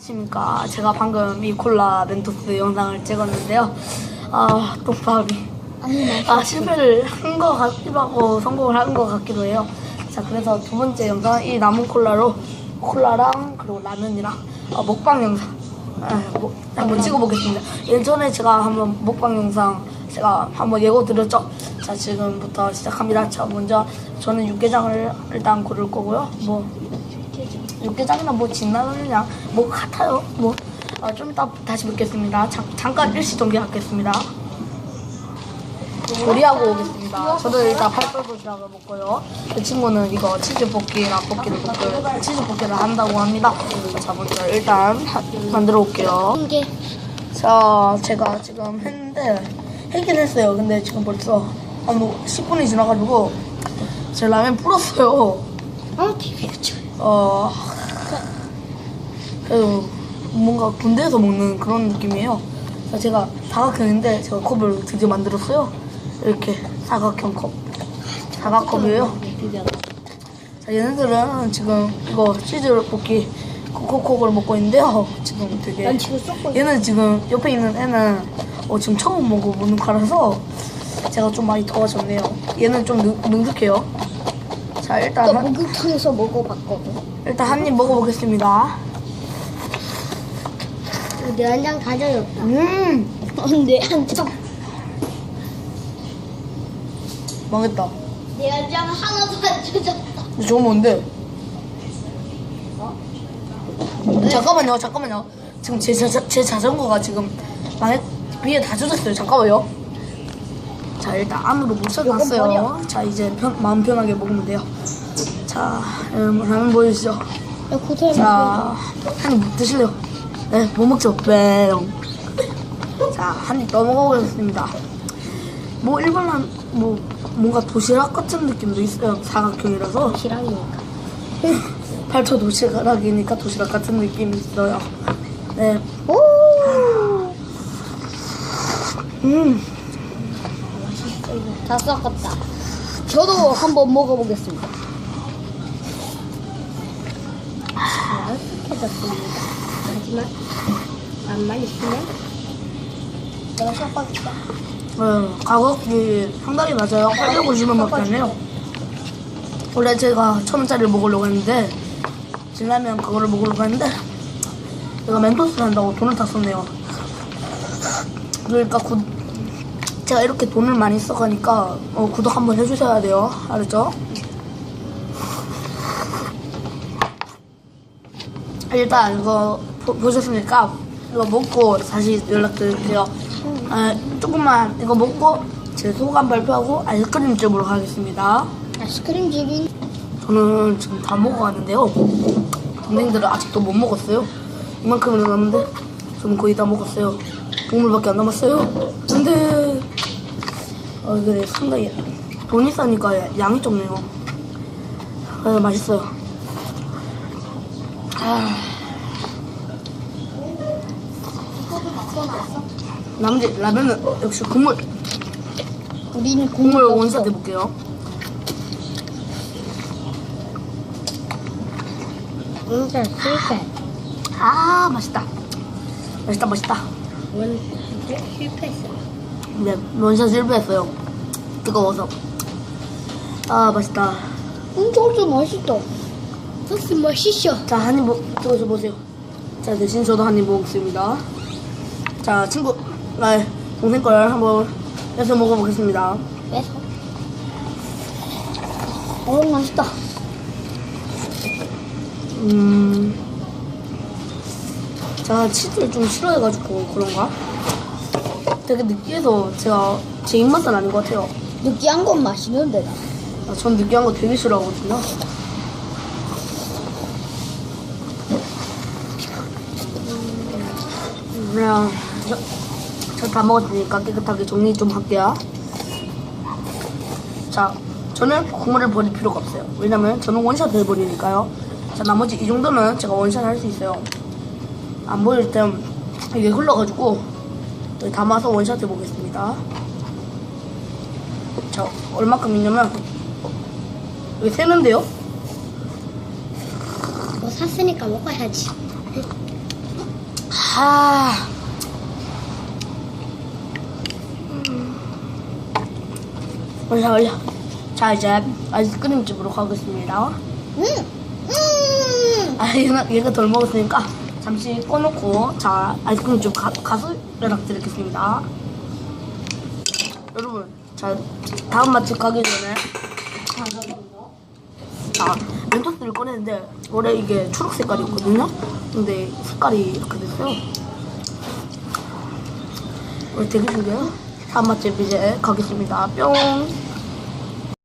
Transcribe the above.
안녕하십니까. 제가 방금 이 콜라 멘토스 영상을 찍었는데요. 아, 똥밥이. 아, 실패를 한 것 같기도 하고 성공을 한 것 같기도 해요. 자, 그래서 두 번째 영상, 이 남은 콜라로 콜라랑 그리고 라면이랑 어, 먹방 영상 아, 뭐, 한번 찍어보겠습니다. 예전에 제가 한번 먹방 영상 제가 한번 예고 드렸죠. 자, 지금부터 시작합니다. 자, 먼저 저는 육개장을 일단 고를 거고요. 뭐, 육개장이나 뭐 진라면이냐 뭐 같아요. 뭐좀 이따 다시 뵙겠습니다. 잠, 잠깐 일시 정지하겠습니다. 조리하고 오겠습니다. 저도 일단 팔팔 도시락을 먹고요. 그 친구는 이거 치즈 볶기랑 볶기를 먹고요. 치즈 볶기를 한다고 합니다. 자 먼저 일단 하- 만들어 올게요. 자 제가 지금 했는데 했긴 했어요. 근데 지금 벌써 한 뭐 10분이 지나가지고 제 라면 불었어요. 어 되게 좋아. 어 그래도 뭔가 군대에서 먹는 그런 느낌이에요. 제가 사각형인데 제가 컵을 드디어 만들었어요. 이렇게 사각형 컵. 사각컵이에요. 자 얘네들은 지금 이거 치즈 볶기 코코콕을 먹고 있는데요. 지금 되게 난 지금 쏙 얘는 지금 옆에 있는 애는 어, 지금 처음 먹어보는 거라서 제가 좀 많이 도와줬네요. 얘는 좀 능, 능숙해요. 자 일단 또 한- 목욕탕에서 먹어봤거든. 일단 한 입 먹어보겠습니다. 내 한장 가져였다. 음, 근데 한 장. 망했다. 내 한 장 하나도 안 주졌다. 근데 저거 뭔데? 잠깐만요, 잠깐만요. 지금 제, 자, 제 자전거가 지금 망했, 위에 다 젖었어요. 잠깐만요. 자, 일단 안으로. 버려. 자, 이제 편, 마음 편하게 먹으면 돼요. 자, 음, 라면 보여주시죠. 자, 한입 드실래요? 네, 못 먹죠? 뺑. 자, 한입더 먹어보겠습니다. 뭐, 일반한, 뭐, 뭔가 도시락 같은 느낌도 있어요. 사각형이라서. 지랑이니까. 8초 도시락이니까 도시락 같은 느낌이 있어요. 네. 오. 음, 다 섞었다. 저도 한번 먹어보겠습니다. 맛있겠습니다. 하지만 안 맛있으면 내가 섞어줄게. 네, 가격이 상당히 낮아요. 850원밖에 안 해요. 원래 제가 천 원짜리를 먹으려고 했는데, 진라면 그거를 먹으려고 했는데, 제가 멘토스 한다고 돈을 다 썼네요. 그러니까 구, 제가 이렇게 돈을 많이 써가니까 어, 구독 한번 해주셔야 돼요. 알았죠? 일단 이거 보, 보셨으니까 이거 먹고 다시 연락드릴게요. 아, 조금만 이거 먹고 제 소감 발표하고 아이스크림집으로 가겠습니다. 아이스크림 집인 저는 지금 다 먹어가는데요. 동생들은 아직도 못 먹었어요. 이만큼은 남았는데 저는 거의 다 먹었어요. 국물밖에 안 남았어요. 근데 어, 그래 상당히 돈이 싸니까 양이 적네요. 아, 맛있어요. 아, 나머지 라면은 역시 국물 우리는 국물. 원샷 해볼게요. 진짜 실패. 아 맛있다. 맛있다 맛있다. 원 실패했어. 네, 원샷 실패했어요. 뜨거워서. 아, 맛있다. 음, 소스 맛있다. 소스 맛있어. 자, 한입 먹, 뜨거워서 보세요. 자, 대신 저도 한입 먹겠습니다. 자, 친구, 아, 동생 걸 한번 해서 먹어보겠습니다. 빼서. 어, 맛있다. 음. 제가 치즈를 좀 싫어해가지고 그런가? 되게 느끼해서 제가 제 입맛은 아닌 것 같아요. 느끼한 건 맛있는데, 나. 아, 전 느끼한 거 되게 싫어하거든요. 그냥 저 다 먹었으니까 깨끗하게 정리 좀 할게요. 자, 저는 국물을 버릴 필요가 없어요. 왜냐면 저는 원샷 해버리니까요. 자, 나머지 이 정도는 제가 원샷 할 수 있어요. 안 보일 땐 이게 흘러가지고 여기 담아서 원샷 해보겠습니다. 자, 얼마큼 있냐면 여기 세는데요? 뭐 샀으니까 먹어야지. 아. 올려 올려. 자 이제 아이스크림 집으로 가겠습니다. 음, 음. 아 얘가, 얘가 덜 먹었으니까 잠시 꺼놓고 자 아이스크림집 가, 가서 연락드리겠습니다. 여러분 자 다음 맛집 가기 전에 자 멘토스를 꺼냈는데 원래 이게 초록 색깔이었거든요. 근데 색깔이 이렇게 됐어요. 우리 되게 신기해요. 다음 맛집 이제 가겠습니다. 뿅.